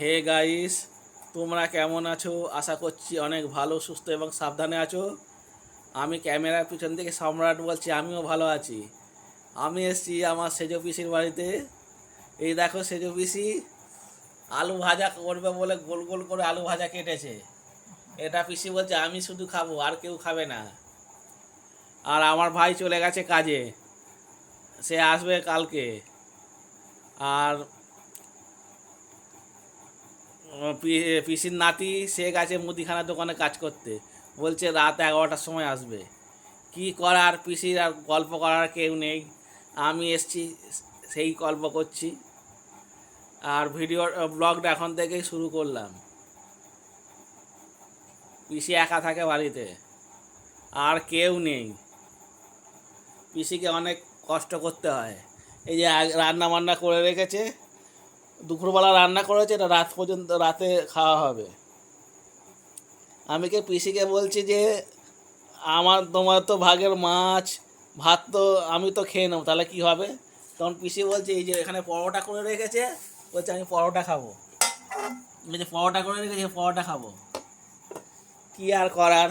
Hey guys, তোমরা কেমন আছো? আশা করছি অনেক ভালো, সুস্থ এবং সাবধানে আছো। আমি ক্যামেরার পিছন থেকে সম্রাট বলছি, আমিও ভালো আছি। আমি এসেছি আমার সেজো পিসির বাড়িতে। এই দেখো সেজো পিসি, আলু ভাজা করবে বলে গোল গোল করে আলু ভাজা কেটেছে। এটা পিসি বলছে, আমি শুধু খাব, আর কেউ খাবে না। আর আমার ভাই চলে গেছে কাজে। সে আসবে কালকে। আর পিসির নাতি সে গেছে মুদিখানার দোকানে কাজ করতে। বলছে রাত এগারোটার সময় আসবে। কি করার পিসির আর গল্প করার কেউ নেই। আমি এসছি, সেই গল্প করছি। আর ভিডিও, ব্লগটা এখন থেকেই শুরু করলাম। পিসি একা থাকে বাড়িতে। আর কেউ নেই। পিসিকে অনেক কষ্ট করতে হয়। এই যে রান্না বান্না করে রেখেছে। দুপুরবেলা রান্না করেছে এটা রাত পর্যন্ত, রাতে খাওয়া হবে। আমি কে পিসিকে বলছি যে, আমার, তোমার তো ভাগের মাছ, ভাত তো আমি তো খেয়ে নেব, তাহলে কি হবে? তখন পিসি বলছে, এই যে এখানে পরোটা করে রেখেছে, বলছে আমি পরোটা খাব। বলছে, পরোটা করে রেখেছে, পরোটা খাব। কি আর করার?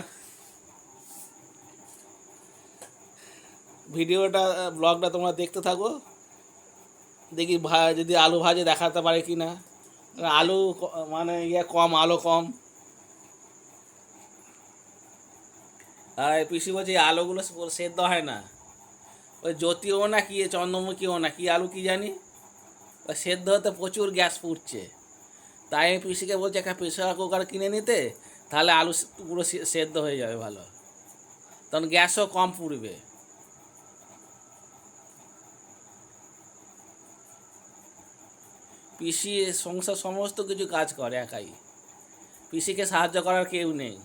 ভিডিওটা, ব্লগটা তোমরা দেখতে থাকো। দেখি ভা, যদি আলু ভাজে দেখাতে পারে কি না। আলু মানে ইয়ে কম, আলু কম। আর পিসি বলছে আলুগুলো সেদ্ধ হয় না। ওই জ্যোতিও না কি চন্দ্রমুখীও না, কি আলু কি জানি? ওই সেদ্ধ হতে প্রচুর গ্যাস পুড়ছে তাই আমি পিসিকে বলছি, একটা প্রেশার কুকার কিনে নিতে, তাহলে আলু পুরো সেদ্ধ হয়ে যাবে ভালো। তখন গ্যাসও কম পুড়বে পিসি সংসার সমস্ত কিছু কাজ করে একাই। পিসিকে সাহায্য করার কেউ নেই।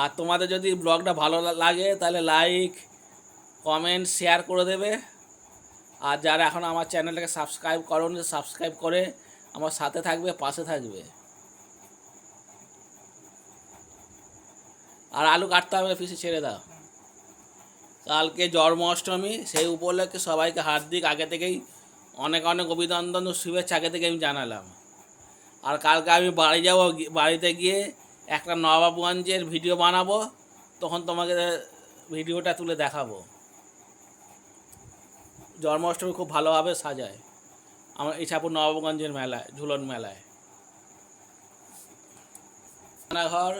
আর তোমাদের যদি ব্লগটা ভালো লাগে, তাহলে লাইক কমেন্ট শেয়ার করে দেবে। আর যারা এখন আমার চ্যানেলটাকে সাবস্ক্রাইব করুন সাবস্ক্রাইব করে আমার সাথে থাকবে, পাশে থাকবে। আর আলু কাটতে হবে, পিসি ছেড়ে দাও। কালকে জন্মাষ্টমী, সেই উপলক্ষে সবাইকে হার্দিক আগে থেকেই অনেক অনেক অভিনন্দন ও শুভেচ্ছা আগে থেকে আমি জানালাম। আর কালকে আমি বাড়ি যাব বাড়িতে গিয়ে একটা নবাবগঞ্জের ভিডিও বানাবো, তখন তোমাকে ভিডিওটা তুলে দেখাবো। জন্মাষ্টমী খুব ভালোভাবে সাজায়। আমার ইছাপুর নবাবগঞ্জের মেলায়, ঝুলন মেলায়। রান্নাঘর,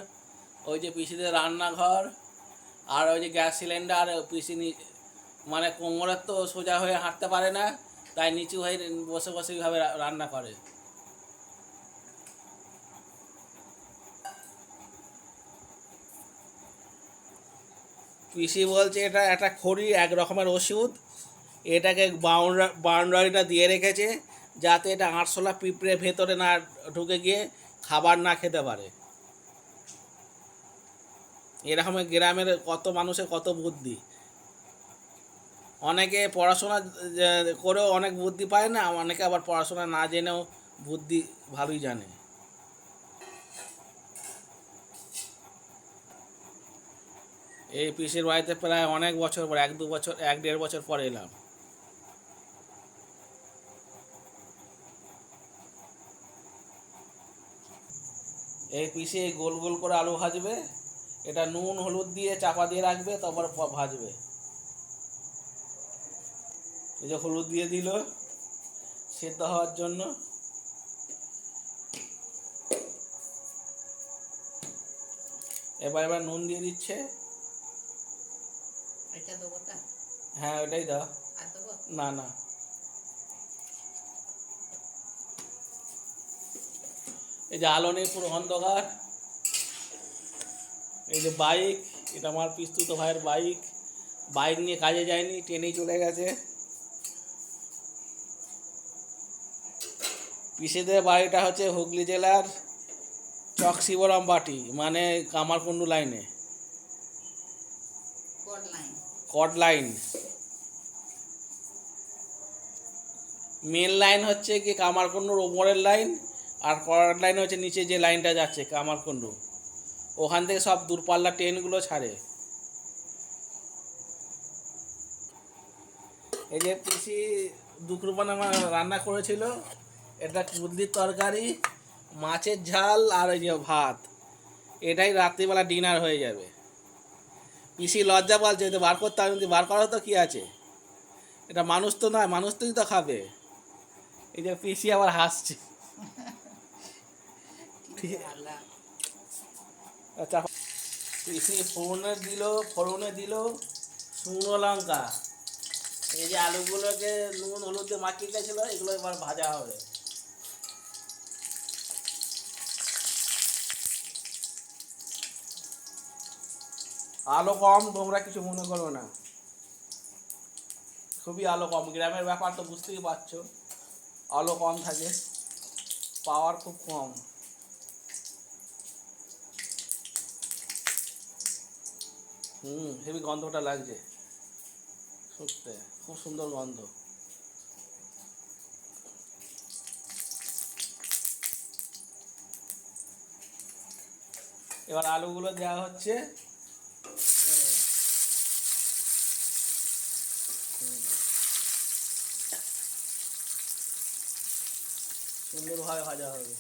ওই যে পিসিদের রান্নাঘর আর ওই যে গ্যাস সিলিন্ডার, পিসি মানে কোমরের তো সোজা হয়ে হাঁটতে পারে না, তাই নিচু হয়ে বসে বসে এইভাবে রান্না করে। পিসি বলছে এটা, একটা খড়ি, এক রকমের ওষুধ, এটাকে বাউন্ডা বাউন্ডারিটা দিয়ে রেখেছে, যাতে এটা আরশোলা পিঁপড়ে ভেতরে না ঢুকে গিয়ে খাবার না খেতে পারে। এরকম গ্রামের কত মানুষের কত বুদ্ধি। অনেকে পড়াশোনা করেও অনেক বুদ্ধি পায় না, অনেকে আবার পড়াশোনা না জেনেও বুদ্ধি ভালোই জানে। এই পিসির বাড়িতে প্রায় অনেক বছর পর, এক দু বছর, এক দেড় বছর পরে এলাম। এই পিসি গোল গোল করে আলু ভাজবে। এটা নুন হলুদ দিয়ে চাপা দিয়ে রাখবে তারপর ভাজবে। এই যে হলুদ দিয়ে দিল সেদ্ধ হওয়ার জন্য। এবার এবার নুন দিয়ে দিচ্ছে। হ্যাঁ ওটাই দাও। না না। এই যে আলো নেই পুরো অন্ধকার। এই যে বাইক এটা আমার পিস্তুত ভাইয়ের বাইক বাইক নিয়ে কাজে যায়নি ট্রেনেই চলে গেছে। পিসেদের বাড়িটা হচ্ছে হুগলি জেলার চকশিবরাম বাটি মানে Kamarkundu line cut line main line হচ্ছে কি কামারকুণ্ডুর ওপরের লাইন আর কট লাইন হচ্ছে নিচে যে লাইনটা যাচ্ছে কামারকুণ্ডু। ওখান থেকে সব দূরপাল্লা ট্রেনগুলো ছাড়ে। এই যে পিসি দুপুরবেলা আমার রান্না করেছিল, এটা কুদলির তরকারি, মাছের ঝাল আর ওই যে ভাত। এটাই রাত্রিবেলা ডিনার হয়ে যাবে। পিসি লজ্জা বলছে তো বার করতে হবে যদি বার করা তো কী আছে? এটা মানুষ তো নয়, মানুষ তুই তো খাবে। এই যে পিসি আবার হাসছে। ঠিক আচ্ছা পিসি ফোড়নে দিল ফোড়নে দিল শুকনো লঙ্কা। এই যে আলুগুলোকে নুন, হলুদ মাখিয়ে গেছিল, এগুলো এবার ভাজা হবে। আলো কম, তোমরা কিছু মনে করো না। খুবই আলো কম, গ্রামের ব্যাপার তো বুঝতেই পারছ। আলো কম থাকে, পাওয়ার খুব কম। হুম, হেভি গন্ধটা লাগছে। সত্যি, খুব সুন্দর গন্ধ। এবার আলুগুলো দেওয়া হচ্ছে। সুন্দরভাবে ভাজা হবে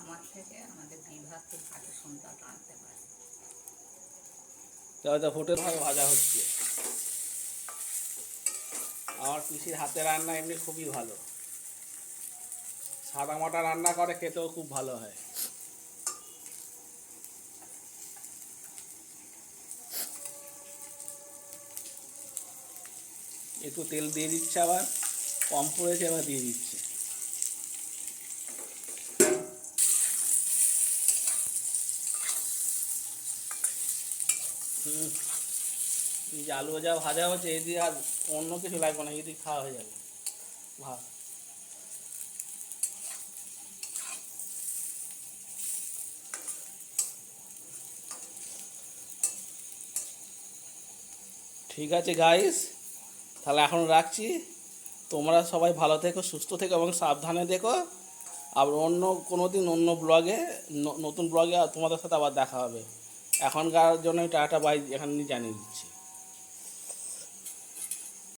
আমার থেকে বিভাগ খুব ভালো হোটেল ভাবে ভাজা হচ্ছে। আমার পিসির হাতে রান্না এমনি খুবই ভালো। সাদা মাটা রান্না করে খেতেও খুব ভালো হয়। একটু তেল দিয়ে দিচ্ছে আবার, কম পড়েছে আবার দিয়ে দিচ্ছে। এই যে আলু ভাজা ভাজা হচ্ছে, এই দিয়ে আর অন্য কিছু লাগবে না, এই খাওয়া হয়ে যাবে। ভাত। ঠিক আছে গাইস তাহলে এখন রাখছি। তোমরা সবাই ভালো থেকো, সুস্থ থেকো এবং সাবধানে দেখো। আর অন্য কোনো দিন অন্য ব্লগে নতুন ব্লগে তোমাদের সাথে আবার দেখা হবে। এখনকার জন্য টাটা বাই এখানে জানিয়ে দিচ্ছি।